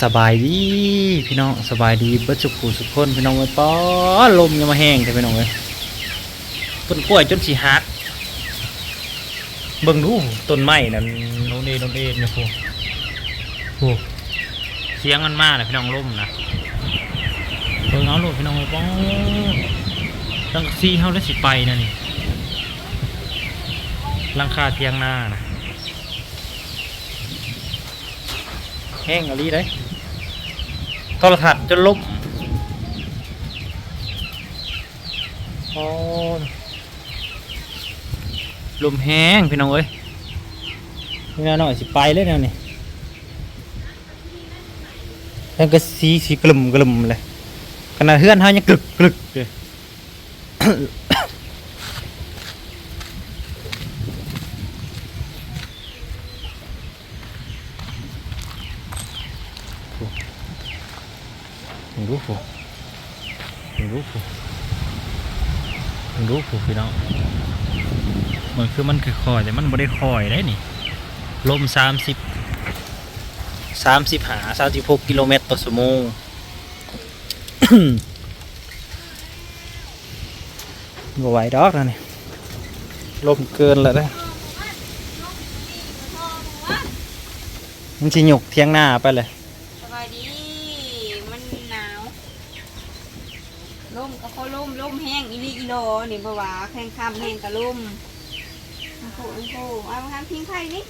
สบายดีพี่น้องสบายดีเบิดสุขุสุขคนพี่น้องเอ้ยป้อลมยังมาแห้งแต่พี่น้องเอ้ยต้นกล้วยจนสีหักเบิ่งดูต้นไม้นั่นโนนเอโนนเอเนี่ยพวกโอ้เสียงมันมากเลยพี่น้องลมนะเบิ่งเอาลูกพี่น้องเอ้ยป้อตั้งซีเฮาได้สิไปนะนี่หลังคาเทียงหน้านะ แห้งอะไรได้โทรทัศน์จนล่มโอ้ลมแห้งพี่น้องเอ้ยนี่น่หน่อยสิไปเลยแนวนี้แล้วก็สีสีกลุ่มกลุ่มเลยขนาดเฮื่อนเฮายังกรึกกรึกเลย งรู้ผูมึงรู้ผูมึงรู้ผูพี่น้องมือนคือมันคือคอยแต่มันไม่ได้คอยได้นี่ ลมสามสิบสามสิบหาสามสิบหกกิโลเมตรต่อชั่วโมงบ่ไหวดอกนะนี่ลมเกินแล้วนะมันชิหยกเที่ยงหน้าไปเลยดี มันหนาว ลมก็เขา ลมลมแห้งอีลีอีโลนี่บ่ว่าแข้งคำแห้งกะลมน้ำโขน้ำโขเอามาทำพิงไข่นี่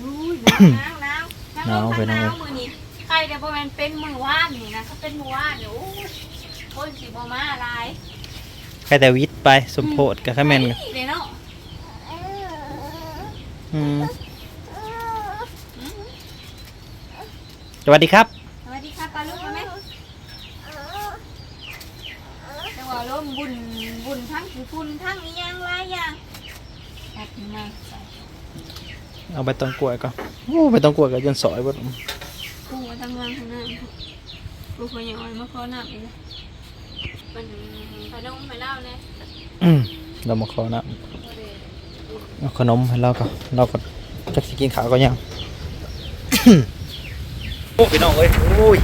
อุ้ยหนาวหนาวหนาวหนาวลมทั้งหนาวมือนี่ไข่แต่บ่แม่นเป็นมือว่านนี่นะเขาเป็นมือว่านนี่โอ้ยคนสิบ่มาหลายใครแต่วิทย์ไปสมโพธกับข้าแมนไข่เลยเนาะอืมสวัสดีครับ สวัสดีค่ะปลาลูกไหมแต่ว่า ลมบุญบุญทั้งขี้ฝุ่นทั้งอีหยังหลายอย่างแอบมาเอาใบตองกล้วยก่อนโอ้ใบตองกล้วยกับยันสอยเบดปูมาทำงานข้างหน้าปูพยายามมาขอน้ำอีกแล้วมันขนมไปเล่าเนี่ยอืมเรามาขอนะเอาขนมให้เราก่อนเราก็จะสิกินข้าวก็ยัง โอ้พี่น้องเอ้ยโอ้ย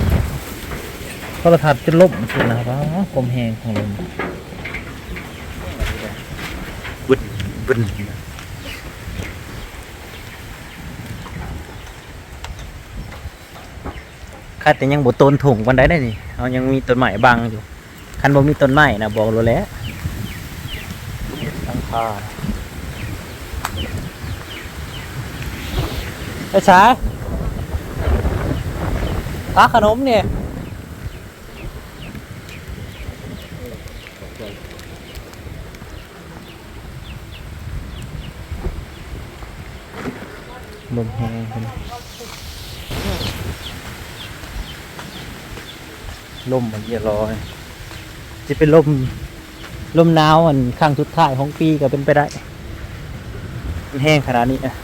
โทรทัศน์จะล่มสุดนะครับคมแหงของลมบึนบึนคาดแต่ยังบ่ต้นถุงวันใดได้นี่เอายังมีต้นไม้บังอยู่คันบ่มีต้นไม้นะบอกรู้แล้วตั้งค่าไอ้ช้าปลาขนมเนี่ย ลมแห้งนลมมันเยอะร้อยจะเป็นลมลมหนาวอันข้างทุดท้ายของปีก็เป็นไปได้มันแห้งขนาดนี้นะ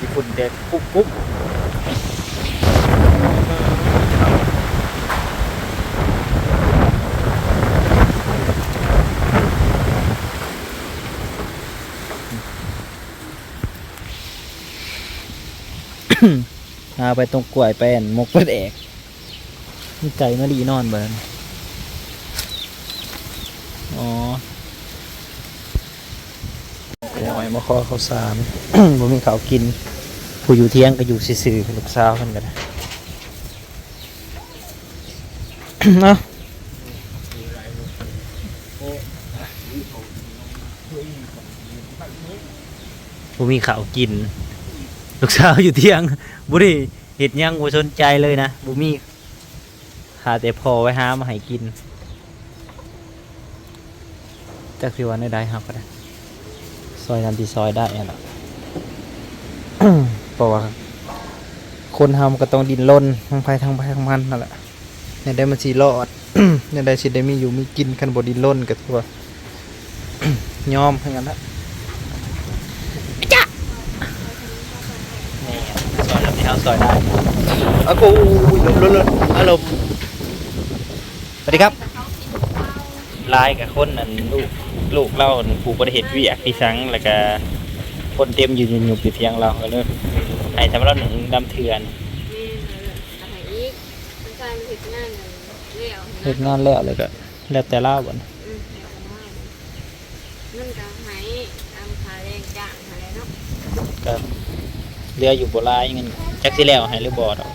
ญี่ปุ่นแดดปุ๊บปุ๊บ เอาไปตรงกล้วยแปนมกเป็ดเอกนี่ไก่มาดีนอนเบิร์นอ๋อเดี๋ยวไอ้มาขอข้าวสารบ่มีข้าวกิน ผู้อยู่เที่ยงก็อยู่ซื่อๆลูกสาวเพิ่นก็ได้เนาะบ่มีข้าวกิน ลูกสาวอยู่เที่ยงบุรีเห็ดยังบ่สนใจเลยนะบุมีหาแต่พอไว้หามาให้กินจักสิวันได้ครับก็ได้ซอยนั้นที่ซอยได้อะล่ะเพราะว่าคนทำก็ต้องดินรนทางไปทางไปทางมันนั่นแหละเนี่ยได้มันสีรอดเนี่ยได้สิได้มีอยู่มีกินคันบดินรนก็ถือว่ายอมให้กันละ นี่ ซอยแล้วที่เขาซอยได้อะกูลมลมลมอารมณ์สวัสดีครับลายกับคนนั่นลูกลูกเราผูกประเห็ดเวียกพี่สังแล้วก็คนเต็มอยู่อยู่อยู่เพียงเราก็เลยให้ทำเราหนึ่งดำเถื่อนแม่ทำให้อีกมันกลายเป็นเห็ดงานเลยเลี้ยวเฮ็ดงานแล้วเลยก็แล้วแต่เล่าบ่นอืมเดี๋ยวเอามามันก็ให้ตามค่าแรงจ้างอะไรเนาะก็เรืออยู่โบราณเงิน จักสิแล้วให้หรือบ่ดอก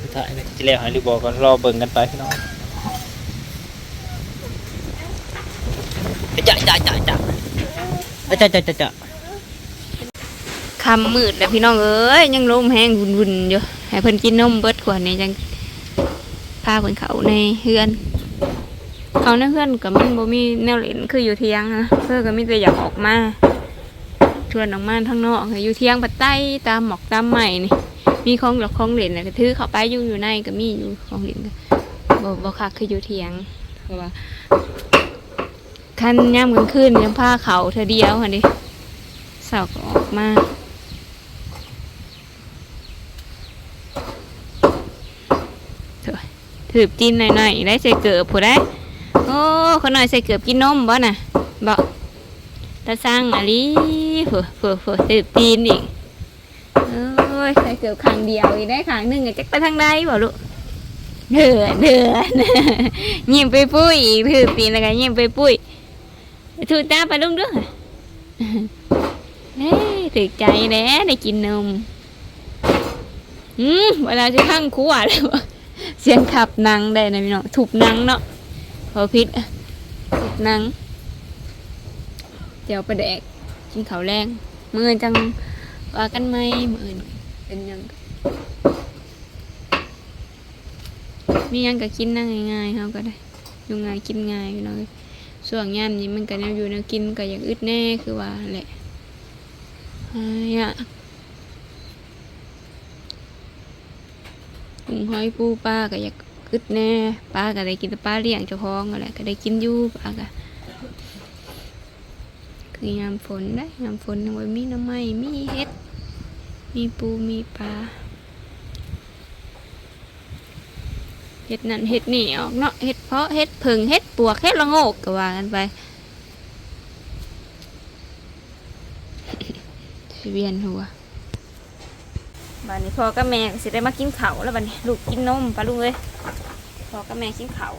สุดท้ายก็สิแล้วให้หรือบ่ก็รอเบิ่งกันไปพี่น้องจ้าจ้าจ้าจ้าจ้าจ้าจ้าจ้าคำมืดแล้วพี่น้องเอ้ยยังลมแห้งวุ่นๆอยู่ให้เพิ่นกินนมเบิดกว่านี้จังพาเพิ่นเขาในเฮือน เขาในเฮือนก็มันบ่มีแนวเล่นคืออยู่เทียงนะเพื่อก็มีแต่อยากออกมา ชวนออกมาข้างนอกอยู่เที่ยงปัดใต้ตามหมอกตามใหม่นี่ มีของหลอกของเล่นน่ะก็ถือเข้าไปอยู่อยู่ในก็มีอยู่ของเล่นก็บ่บ่คักคืออยู่เที่ยงเพราะว่าคันย่ำกลางคืนยังพาเขาเธอเดียวหั่นดิเสาก็ออกมาถืบกินหน่อยๆได้ใส่เกือบผู้ได้โอ้คนหน่อยใส่เกือบกินนมบ่น่ะบ่ตาสร้างอะลี เผื่อเผื่อเผื่อถืบตีนอีกโอ้ยใส่เกือบข้างเดียวอีกได้ข้างหนึ่งอะจักไปทางใดบ่ลูกเดือดเดือดยิ้มไปปุ้ยอีกถืบตีนแล้วก็ยิ้มไปปุ้ยถูตาไปลุงด้วยเฮ้ยถือใจแน่ได้กินนมอืมเวลาจะข้างขวดเลยวะเสียงขับนังได้นะพี่น้องถูกนังเนาะพอพิษถูกนังเดี๋ยวประแดก กินข้าวแรงมือจังว่ากันไหมมืออเป็นยังมียังก็กินนั่งง่ายๆเขาก็ได้อยู่ง่ายกินง่ายพี่น้องส่วนยามนี้มันก็แนวอยู่แนวกินก็อย่ากอึดแน่คือว่าแหละอ้ายอะกุ้งหอยปูปลาก็อยากอึดแน่ปลาก็ได้กินแต่ปลาเลี้ยงเจ้าของอะไรก็ได้กินอยู่ปลาก็ คือยามฝนได้ยามฝนไว้มีหน้ำไม้มีเห็ด มีปูมีปลาเห็ดนั่นเห็ดนี่ออกเนาะเห็ดเพาะเห็ดผึ่งเห็ดปวกเห็ดละโงกก็ว่ากันไปสิเวียนหัวบัดนี้พ่อกับแม่ก็สิได้มากินข้าวแล้วบัดนี้ลูกกินนมปะลุงเอ้ยพ่อกับแม่กินข้าว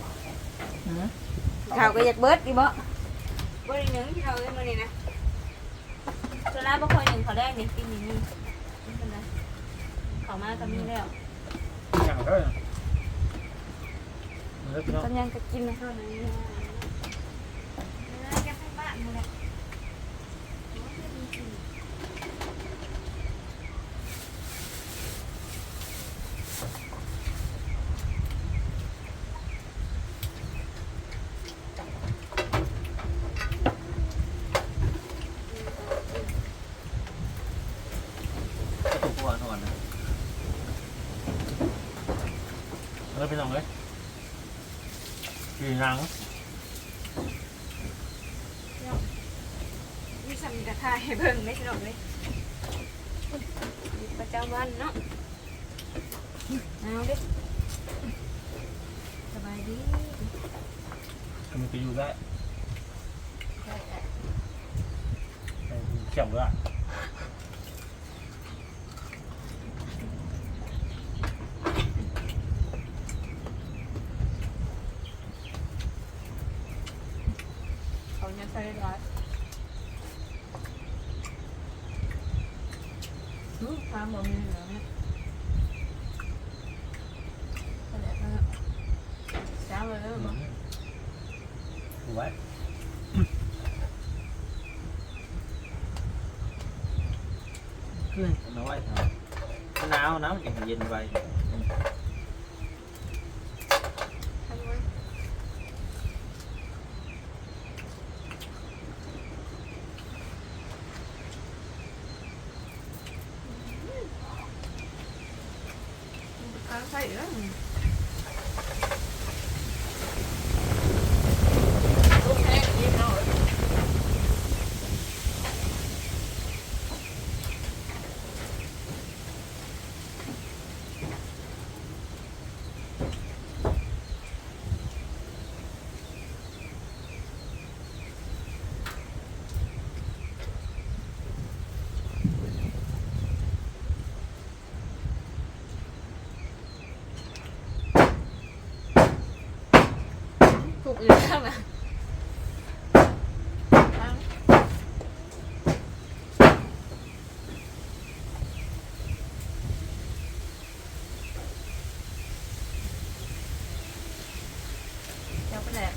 ข้าวก็อยากเบิดอีบ่ บ่ได้หนึ่งที่เราเอ้ยมื้อนี้นะส่วนลาบ่ค่อยหนึ่งข้าวแรกนี่กินนี่นี่กินกันนะข้าวมาก็มีแล้วอย่างก็เลิกเนาะตอนยังก็กินนะเท่านั้น ไปยพี่น้องเอ้ยกี่หนังมีสัมกระทายเบิ่งไม่สนุกเลยดิบประจำวันเนาะเอาดิสบายดีมันไปอยู่ได้ได้ เขียวเยอะ fried rice. Nước pha bò mì nữa nhé. Có đẹp hơn ạ. Sáng Nói thôi. Nào, nó nào, nhìn vậy. อื่นข้างหลังข้าง เจ้าไปแหละ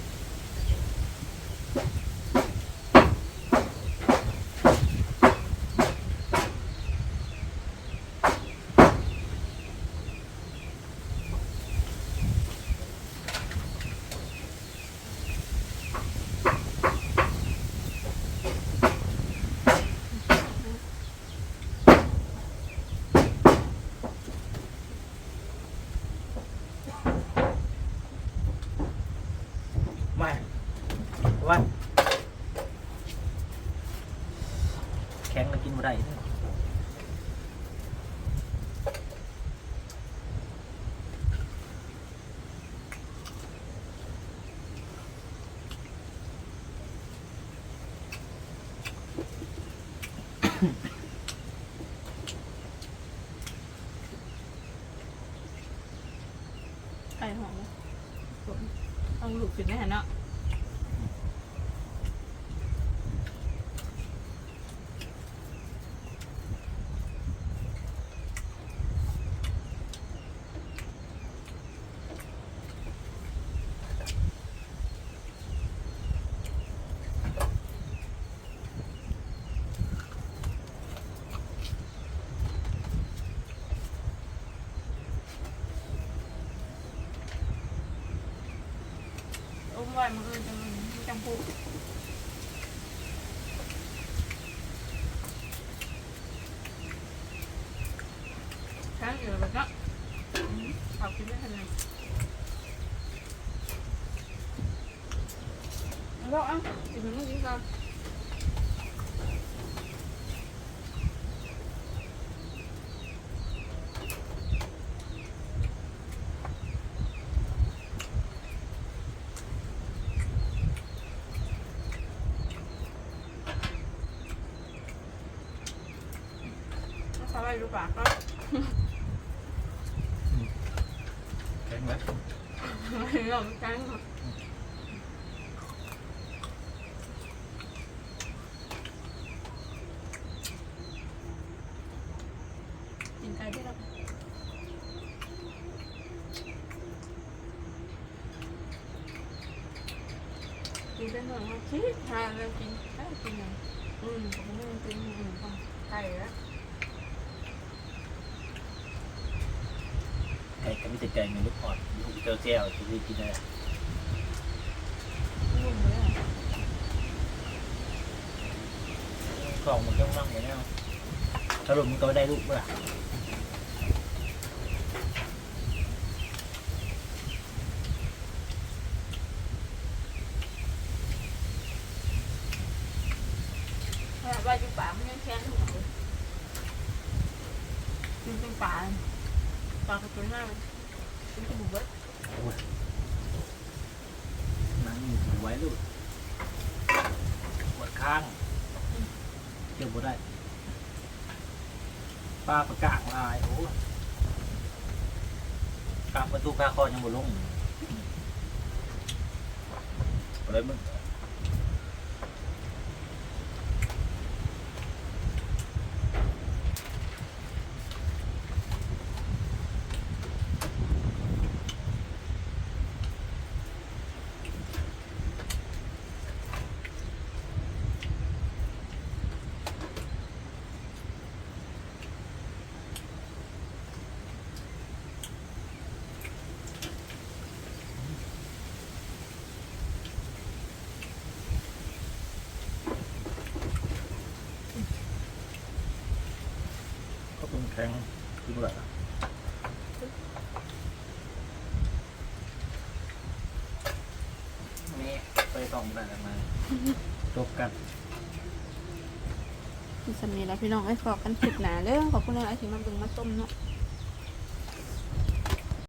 ไม่ว่าแข็งแล้วกินบ่ได้เด้อ ไก่หอมต้องหลุดขึ้นได้เนาะ ไว้มันอื่นจะมันจังพูทั้งอยู่แบบนั้นเอากินได้ขนาดแล้วอะกินมันกินก่อน สบายรู้ปากก็แข็งแล้วไม่ลองกันกินไก่ที่เรากินเป็นหน่อยมาคิดทานแล้วกินได้กินอย่างอืมผมไม่กินอืมไก่แล้ว ไก่ก็มีแต่ไก่ในลูกอ่อนลูกเจ้าแก้วที่ได้กินได้กล่องมันต้องนั่งไปแล้สรุปมันก็ไม่ได้ลูกเมื่อถ้าว่าอยู่ป่ามันยังแข็งอยู่เลยกินเป็นป่าป่ากระตุ้นหน้ามัน นั่งอยู่ไว้ลูกปวดข้างเกี่ยวบ่ได้ป้าประกาศลายโอ้กลามประตูกลาคอยังบ่ลงอะไรมึง ก็เป็นแข็งคือแบบนี่ไปต้องได้แล้วมาจบกันมีสำนีแล้วพี่น้องไอ้ยขอกันคลิปหนาเด้อขอบคุณนะไอ้ที่มาเบึงมาต้มเนาะ